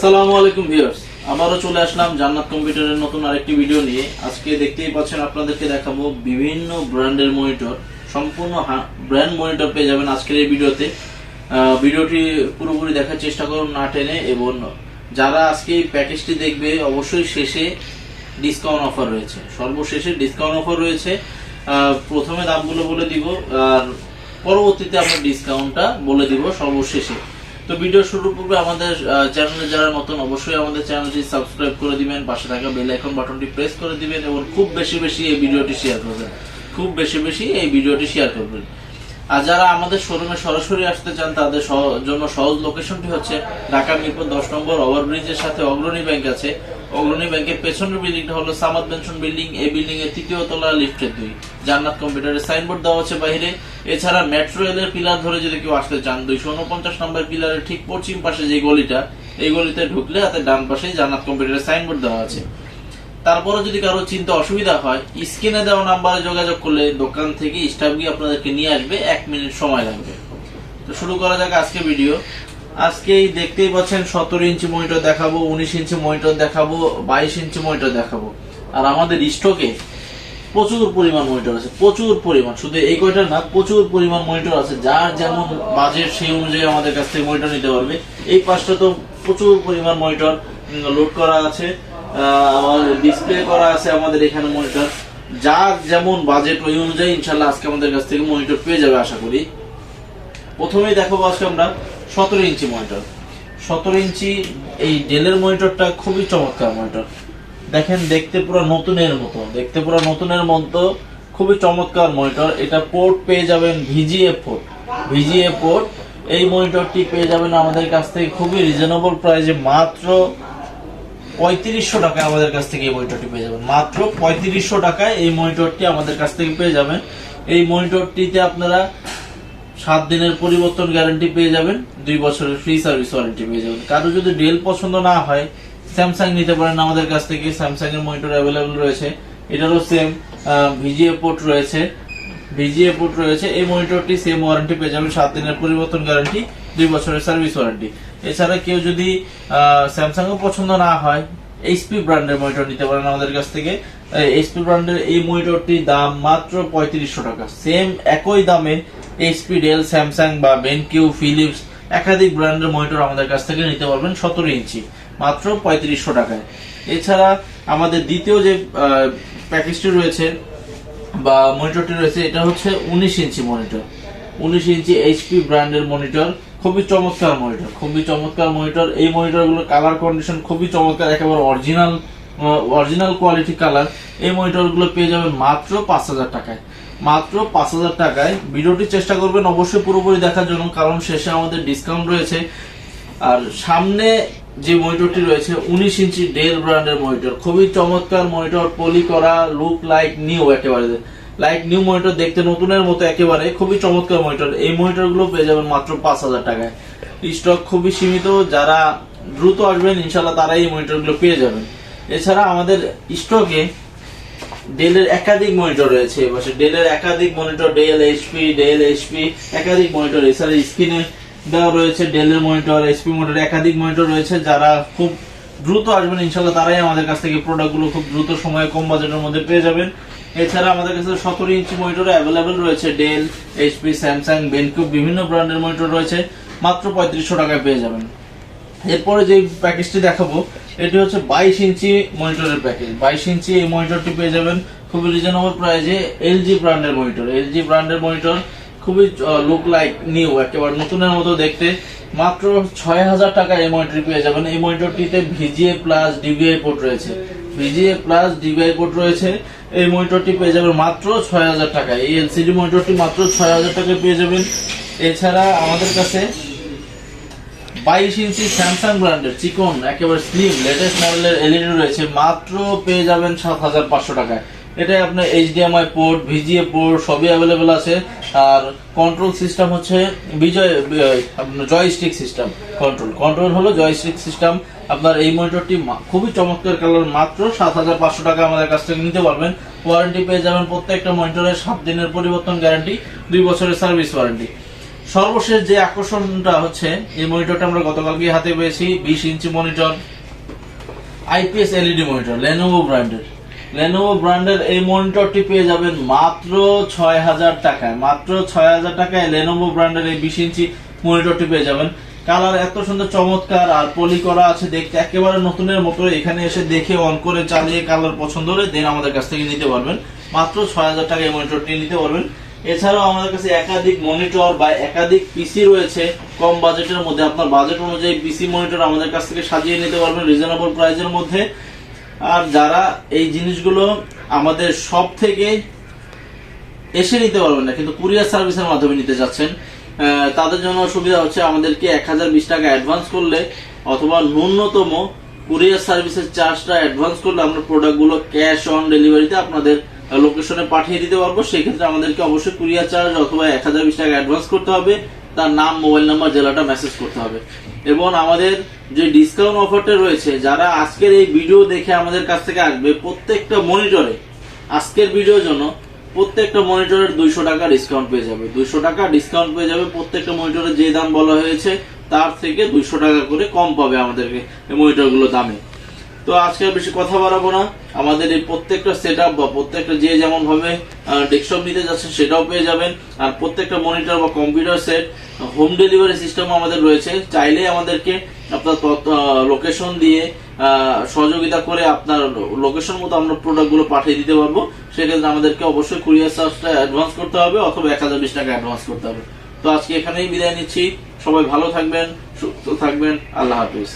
আসসালামু আলাইকুম ভিউয়ার্স। আবারও চলে আসলাম জান্নাত কম্পিউটারের নতুন আরেকটি ভিডিও নিয়ে। আজকে দেখতেই পাচ্ছেন আপনাদেরকে দেখাবো বিভিন্ন ব্র্যান্ডের মনিটর। সম্পূর্ণ ব্র্যান্ড মনিটর পেয়ে যাবেন আজকের এই ভিডিওতে। ভিডিওটি পুরোপুরি দেখার চেষ্টা করুন, না টেনে এবং যারা আজকে এই প্যাকেজটি দেখবে, অবশ্যই শেষে ডিসকাউন্ট অফার রয়েছে। সর্বশেষে ডিসকাউন্ট অফার রয়েছে। প্রথমে দামগুলো বলে দিব, আর পরবর্তীতে আমরা ডিসকাউন্টটা বলে দিব সর্বশেষে। তো ভিডিও শুরুর পূর্বে আমাদের চ্যানেলে যারা নতুন, অবশ্যই আমাদের চ্যানেলটি সাবস্ক্রাইব করে দিবেন। পাশে থাকা বেল আইকন বাটনটি প্রেস করে দিবেন এবং খুব বেশি বেশি এই ভিডিওটি শেয়ার করবেন। খুব বেশি বেশি এই ভিডিওটি শেয়ার করবেন। আর যারা আমাদের শোরুমে সরাসরি আসতে চান, তাদের জন্য সহজ লোকেশনটি হচ্ছে ঢাকা মিরপুর দশ নম্বর ওভারব্রিজের সাথে অগ্রণী ব্যাংক আছে। অগ্রণী ব্যাংকের পেছনের বিল্ডিংটা হলো সামাদ বেনশন বিল্ডিং। এই বিল্ডিং এর তৃতীয় তলা লিফটের দুই। জান্নাত কম্পিউটারের সাইনবোর্ড দেওয়া আছে বাইরে এছাড়া মেট্রো রেলের পিলার ধরে যদি কেউ আসতে চান, দুইশো উনপঞ্চাশ নম্বর পিলারের ঠিক পশ্চিম পাশে যে গলিটা, এই গলিতে ঢুকলে হাতে ডান পাশে জান্নাত কম্পিউটারের সাইনবোর্ড দেওয়া আছে। তারপরে যদি কারও চিন্তা অসুবিধা হয়, স্ক্রিনে দেওয়া নাম্বারে যোগাযোগ করলে দোকান থেকে স্টাফ গিয়ে আপনাদেরকে নিয়ে আসবে। এক মিনিট সময় লাগবে। তো শুরু করা যাক আজকে ভিডিও। আজকেই দেখতেই পাচ্ছেন সতেরো ইঞ্চি মনিটর দেখাবো, উনিশ ইঞ্চি মনিটর দেখাবো, বাইশ ইঞ্চি মনিটর দেখাবো। আর আমাদের স্টকে প্রচুর পরিমাণ মনিটর আছে, প্রচুর পরিমাণ। শুধু এই কয়টা না, প্রচুর পরিমাণ মনিটর আছে। যার যেমন বাজেট সেই অনুযায়ী আমাদের কাছ থেকে মনিটর নিতে পারবে। এই পাঁচটা তো প্রচুর পরিমাণ মনিটর লোড করা আছে আমাদের ডিসপ্লে করা আছে আমাদের এখানে মনিটর যার যেমন বাজেট ওই অনুযায়ী ইনশাল্লাহ আজকে আমাদের কাছ থেকে মনিটর পেয়ে যাবে, আশা করি। প্রথমেই দেখাবো আজকে আমরা সতেরো ইঞ্চি মনিটর সতেরো ইঞ্চি এই ডেলের মনিটরটা খুবই চমৎকার মনিটর দেখেন, দেখতে পুরো নতুনের মতো। দেখতে পুরো নতুনের মতো, খুবই চমৎকার মনিটর এটা পোর্ট পেয়ে যাবেন ভিজিএ পোর্ট ভিজিএ পোর্ট এই মনিটরটি পেয়ে যাবেন আমাদের কাছ থেকে খুবই রিজনেবল প্রাইসে মাত্র পঁয়ত্রিশশো টাকায় আমাদের কাছ থেকে এই মনিটরটি পেয়ে যাবেন। মাত্র পঁয়ত্রিশশো টাকায় এই মনিটরটি আমাদের কাছ থেকে পেয়ে যাবেন। এই মনিটরটিতে আপনারা সাত দিনের পরিবর্তন গ্যারান্টি পেয়ে যাবেন, দুই বছরের ফ্রি সার্ভিস ওয়ারেন্টি পেয়ে যাবেন। কারও যদি ডেল পছন্দ না হয় স্যামসাং নিতে পারেন আমাদের কাছ থেকে স্যামসাং এর মনিটর অ্যাভেলেবল রয়েছে। এটারও সেম ভিজিএ পোর্ট রয়েছে। ভিজিএ পোর্ট রয়েছে। এই মনিটরটি সেম ওয়ারেন্টি পেয়ে যাবেন, সাত দিনের পরিবর্তন গ্যারান্টি দুই বছরের সার্ভিস ওয়ারেন্টি এছাড়া কেউ যদি স্যামসাং ও পছন্দ না হয় এইচপি ব্র্যান্ডের মনিটর নিতে পারেন আমাদের কাছ থেকে। এইচপি ব্র্যান্ডের এই মনিটরটির দাম মাত্র পঁয়ত্রিশশো টাকা। সেম একই দামে এইচপি ডেল স্যামসাং বা বেনকিউ ফিলিপস একাধিক ব্র্যান্ডের মনিটর আমাদের কাছ থেকে নিতে পারবেন সতেরো ইঞ্চি, মাত্র পঁয়ত্রিশশো টাকায়। এছাড়া আমাদের দ্বিতীয় যে প্যাকেজটি রয়েছে বা মনিটরটি রয়েছে, এটা হচ্ছে উনিশ ইঞ্চি মনিটর উনিশ ইঞ্চি এইচপি ব্র্যান্ডের মনিটর খুবই চমৎকার মনিটর খুবই চমৎকার মনিটর এই মনিটরগুলোর কালার কন্ডিশন খুবই চমৎকার, একেবারে অরিজিনাল অরিজিনাল কোয়ালিটি কালার এই মনিটরগুলো পেয়ে যাবেন মাত্র পাঁচ হাজার টাকায়। মাত্র পাঁচ হাজার টাকায়। ভিডিওটি চেষ্টা করবেন অবশ্যই পুরোপুরি দেখার জন্য, কারণ শেষে আমাদের ডিসকাউন্ট রয়েছে। আর সামনে যে মনিটরটি রয়েছে, উনিশ ইঞ্চি ডেল ব্র্যান্ডের মনিটর খুবই চমৎকার মনিটর পলি করা লুক লাইক নিউ একেবারে। লাইক নিউ মনিটর দেখতে নতুনের মতো একেবারে, খুবই চমৎকার মনিটর এই মনিটরগুলো পেয়ে যাবেন মাত্র পাঁচ হাজার টাকায়। স্টক খুবই সীমিত, যারা দ্রুত আসবেন ইনশাল্লাহ তারা এই মনিটরগুলো পেয়ে যাবেন। এছাড়া আমাদের স্টকে ডেলের একাধিক মনিটর রয়েছে এপাশে ডেলের একাধিক monitor Dell HP Dell HP একাধিক মনিটর এছাড়া স্ক্রিনে দেওয়া রয়েছে ডেলের মনিটর এইচপি মনিটর একাধিক মনিটর রয়েছে, যারা খুব দ্রুত আসবেন ইনশাল্লাহ তারাই আমাদের কাছ থেকে প্রোডাক্টগুলো খুব দ্রুত সময়ে কম বাজেটের মধ্যে পেয়ে যাবেন। এছাড়া আমাদের কাছে সতেরো ইঞ্চি মনিটর অ্যাভেলেবেল রয়েছে ডেল এইচপি স্যামসাং বেনকিউ বিভিন্ন ব্র্যান্ডের মনিটর রয়েছে, মাত্র পঁয়ত্রিশশো টাকায় পেয়ে যাবেন। এরপরে যে প্যাকেজটি দেখাবো, এটি হচ্ছে বাইশ ইঞ্চি মনিটরের প্যাকেজ বাইশ ইঞ্চি এই মনিটরটি পেয়ে যাবেন খুবই রিজনেবল প্রাইজে এলজি ব্র্যান্ডের মনিটর এলজি ব্র্যান্ডের মনিটর খুবই লুক লাইক নিউ একেবারে নতুনের মতো দেখতে। মাত্র ছয় হাজার টাকা এই মনিটর পেয়ে যাবেন। এই মনিটরটিতে ভিজিএ প্লাস ডিবিআই পোর্ট রয়েছে। ভিজিএ প্লাস ডিবিআই পোর্ট রয়েছে। এই মনিটরটি পেয়ে যাবেন মাত্র ছয় হাজার টাকায়। এই এলসিডি মনিটরটি মাত্র ছয় হাজার টাকায় পেয়ে যাবেন। এছাড়া আমাদের কাছে বাইশ ইঞ্চি স্যামসাং ব্র্যান্ডের, চিকন, একেবারে স্লিম লেটেস্ট মডেলের এলইডি রয়েছে, মাত্র পেয়ে যাবেন সাত হাজার পাঁচশো টাকায়। এটাই আপনার এইচডিএমআই পোর্ট ভিজিএ পোর্ট সবই অ্যাভেলেবেল আছে। আর কন্ট্রোল সিস্টেম হচ্ছে বিজয় জয়স্টিক সিস্টেম কন্ট্রোল কন্ট্রোল হলো জয়স্টিক সিস্টেম আপনার এই মনিটরটি খুবই চমৎকার কালার মাত্র সাত হাজার পাঁচশো টাকা আমাদের কাছ থেকে নিতে পারবেন। ওয়ারেন্টি পেয়ে যাবেন প্রত্যেকটা মনিটরের সাত দিনের পরিবর্তন গ্যারান্টি দুই বছরের সার্ভিস ওয়ারেন্টি সর্বশেষ যে আকর্ষণটা হচ্ছে, এই মনিটরটা আমরা গতকালকে হাতে পেয়েছি, বিশ inch monitor IPS LED monitor Lenovo ব্র্যান্ডের লেনোভো ব্র্যান্ডের এই মনিটরটি পেয়ে যাবেন মাত্র ছয় হাজার টাকায়। মাত্র ছয় হাজার টাকায় লেনোভো ব্র্যান্ডের এই বিশ ইঞ্চি মনিটরটি পেয়ে যাবেন। কালার এত সুন্দর, চমৎকার, আর পলি করা আছে দেখতে একেবারে নতুনের মতো। এখানে এসে দেখে অন করে চালিয়ে কালার পছন্দ হলে দেন আমাদের কাছ থেকে নিতে পারবেন। মাত্র ছয় হাজার টাকায় এই মনিটরটি নিতে পারবেন। এছাড়াও আমাদের কাছে একাধিক মনিটর বা একাধিক পিসি রয়েছে কম বাজেটের মধ্যে। আপনার বাজেট অনুযায়ী পিসি মনিটর আমাদের কাছ থেকে সাজিয়ে নিতে পারবেন রিজনেবল প্রাইসের মধ্যে। আর যারা এই জিনিসগুলো আমাদের সব থেকে এসে নিতে পারবেন না, কিন্তু কুরিয়ার সার্ভিসের মাধ্যমে নিতে যাচ্ছেন তাদের জন্য সুবিধা হচ্ছে আমাদেরকে এক হাজার বিশ টাকা অ্যাডভান্স করলে অথবা ন্যূনতম কুরিয়ার সার্ভিসের চার্জটা অ্যাডভান্স করলে আমরা প্রোডাক্টগুলো ক্যাশ অন ডেলিভারিতে আপনাদের লোকেশনে পাঠিয়ে দিতে পারব। সেই ক্ষেত্রে আমাদেরকে অবশ্যই কুরিয়ার চার্জ অথবা এক হাজার বিশ টাকা অ্যাডভান্স করতে হবে। তার নাম, মোবাইল নাম্বার, জেলাটা মেসেজ করতে হবে। এবং আমাদের যে ডিসকাউন্ট অফারটা রয়েছে, যারা আজকের এই ভিডিও দেখে আমাদের কাছ থেকে আসবে, প্রত্যেকটা মনিটরে আজকের ভিডিওর জন্য প্রত্যেকটা মনিটরের দুইশো টাকা ডিসকাউন্ট পেয়ে যাবে। দুইশো টাকা ডিসকাউন্ট পেয়ে যাবে প্রত্যেকটা মনিটরের যে দাম বলা হয়েছে, তার থেকে দুইশো টাকা করে কম পাবে আমাদেরকে মনিটরগুলো দামে। তো আজকে বেশি কথা বাড়াবো না। আমাদের এই প্রত্যেকটা সেট আপ বা প্রত্যেকটা যে যেমন ভাবে ডেস্কটপ নিতে যাচ্ছেন সেটাও পেয়ে যাবেন। আর প্রত্যেকটা মনিটর বা computer set home delivery system আমাদের রয়েছে। চাইলেই আমাদেরকে আপনার লোকেশন দিয়ে সহযোগিতা করে আপনার লোকেশন মতো আমরা প্রোডাক্টগুলো পাঠিয়ে দিতে পারব। সেক্ষেত্রে আমাদেরকে অবশ্যই কুরিয়ার চার্জটা অ্যাডভান্স করতে হবে অথবা এক হাজার বিশ টাকা অ্যাডভান্স করতে হবে। তো আজকে এখানেই বিদায় নিচ্ছি। সবাই ভালো থাকবেন, সুস্থ থাকবেন। আল্লাহ হাফিজ।